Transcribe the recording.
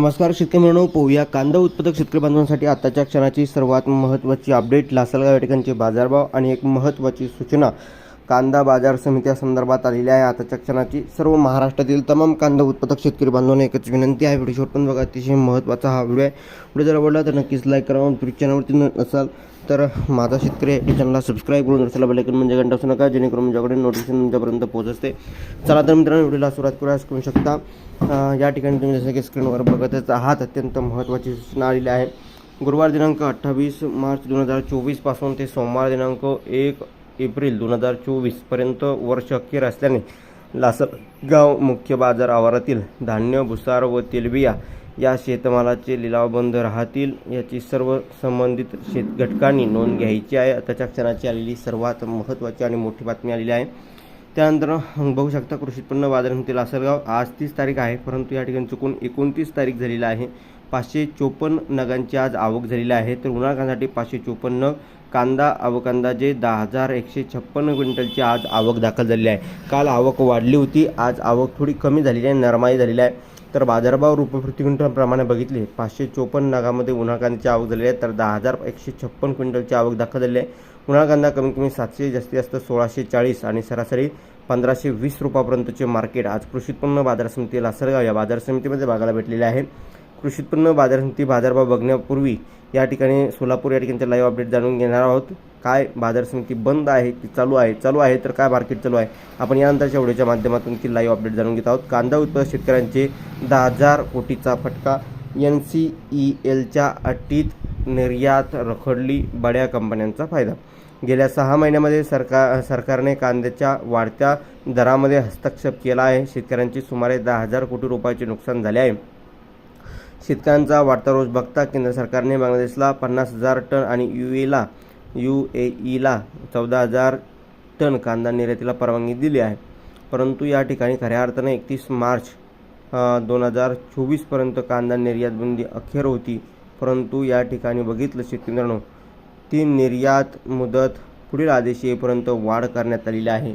नमस्कार शेतकरी मित्रांनो. पोहूया कांदा उत्पादक शेतकरी बांधवांसाठी आताच्या क्षणाची सर्वात महत्त्वाची अपडेट लासलगाव या ठिकाणचे बाजारभाव आणि एक महत्त्वाची सूचना. कांदा बाजार समित्या संदर्भात आलेल्या आहे आताच्या क्षणाची सर्व महाराष्ट्रातील तमाम कांदा उत्पादक शेतकरी बांधवांना एकच विनंती आहे. व्हिडिओ शेवट पण बघा. अतिशय महत्त्वाचा हा व्हिडिओ आहे. व्हिडिओ जर आवडला तर नक्कीच लाईक करा. यूट्यूब चॅनलवरती असाल तर माझा शेतकरी या चॅनलला सबस्क्राईब करून रसाला बेलायकन म्हणजे घंटा असू नका. जेणेकरून माझ्याकडे नोटिफिकेशन तुमच्यापर्यंत पोहोचते चला तर मित्रांनो व्हिडिओला सुरुवात करायला करू शकता या ठिकाणी तुम्ही जसं की स्क्रीनवर बघतच आहात. अत्यंत महत्त्वाची सूचना आलेली आहे. गुरुवार दिनांक अठ्ठावीस मार्च दोन हजार चोवीसपासून ते सोमवार दिनांक एक एप्रिल दोन हजार चोवीसपर्यंत वर्ष अखेर असल्याने लासलगाव मुख्य बाजार आवारातील धान्य भुसार व तेलबिया या शेतमालाचे लिलाव बंद राहतील याची सर्व संबंधित शेत घटकांनी नोंद घ्यायची आहे. त्याच्या क्षणाची आलेली सर्वात महत्त्वाची आणि मोठी बातमी आलेली आहे. त्यानंतर बघू शकता कृषी उत्पन्न बाजार समिती लासलगाव आज तीस तारीख आहे परंतु या ठिकाणी चुकून एकोणतीस तारीख झालेला आहे. पाचशे चोपन्न नगांची आज आवक झालेली आहे. तर उन्हाळकांसाठी पाचशे चोपन्न नग कांदा अवकांदाचे दहा हजार एकशे छप्पन्न क्विंटलची आज आवक दाखल झालेली आहे. काल आवक वाढली होती आज आवक थोडी कमी झालेली आहे नरमाई झालेली आहे. तर बाजारभाव रुपये प्रति क्विंटलप्रमाणे बघितले पाचशे चोपन्न नागामध्ये उन्हाळ कांद्याची आवक झालेली आहे तर दहा हजार एकशे छप्पन क्विंटलची आवक दाखल झाली आहे. उन्हाळ कांदा कमीत कमी सातशे जास्तीत जास्त सोळाशे चाळीस आणि सरासरी पंधराशे वीस रुपयापर्यंतचे मार्केट आज कृषी उत्पन्न बाजार समिती लासरगाव या बाजार समितीमध्ये बघायला भेटलेले आहे. कृषी उत्पन्न बाजार समिती बाजारभाव बघण्यापूर्वी या ठिकाणी सोलापूर या ठिकाणचे लाईव्ह अपडेट जाणून घेणार आहोत. काय बाजार समिती बंद आहे की चालू आहे? चालू आहे तर काय मार्केट चालू आहे? आपण यानंतरच्या व्हिडिओच्या माध्यमातून की लाईव्ह अपडेट जाणून घेत आहोत. कांदा उत्पादक शेतकऱ्यांचे दहा हजार कोटीचा फटका. एन सी ई एलच्या अटीत निर्यात रखडली बड्या कंपन्यांचा फायदा. गेल्या सहा महिन्यामध्ये सरकार सरकारने कांद्याच्या वाढत्या दरामध्ये हस्तक्षेप केला आहे. शेतकऱ्यांचे सुमारे दहा हजार कोटी रुपयाचे नुकसान झाले आहे. शेतकऱ्यांचा वाढता रोज बघता केंद्र सरकारने बांगलादेशला पन्नास हजार टन आणि यू एला यू ए ईला चौदा हजार टन कांदा निर्यातीला परवानगी दिली आहे. परंतु या ठिकाणी खऱ्या अर्थाने एकतीस मार्च दोन हजार चोवीसपर्यंत कांदा निर्यात बंदी अखेर होती. परंतु या ठिकाणी बघितलं शेतकऱ्यांनो ती निर्यात मुदत पुढील आदेश येईपर्यंत वाढ करण्यात आलेली आहे.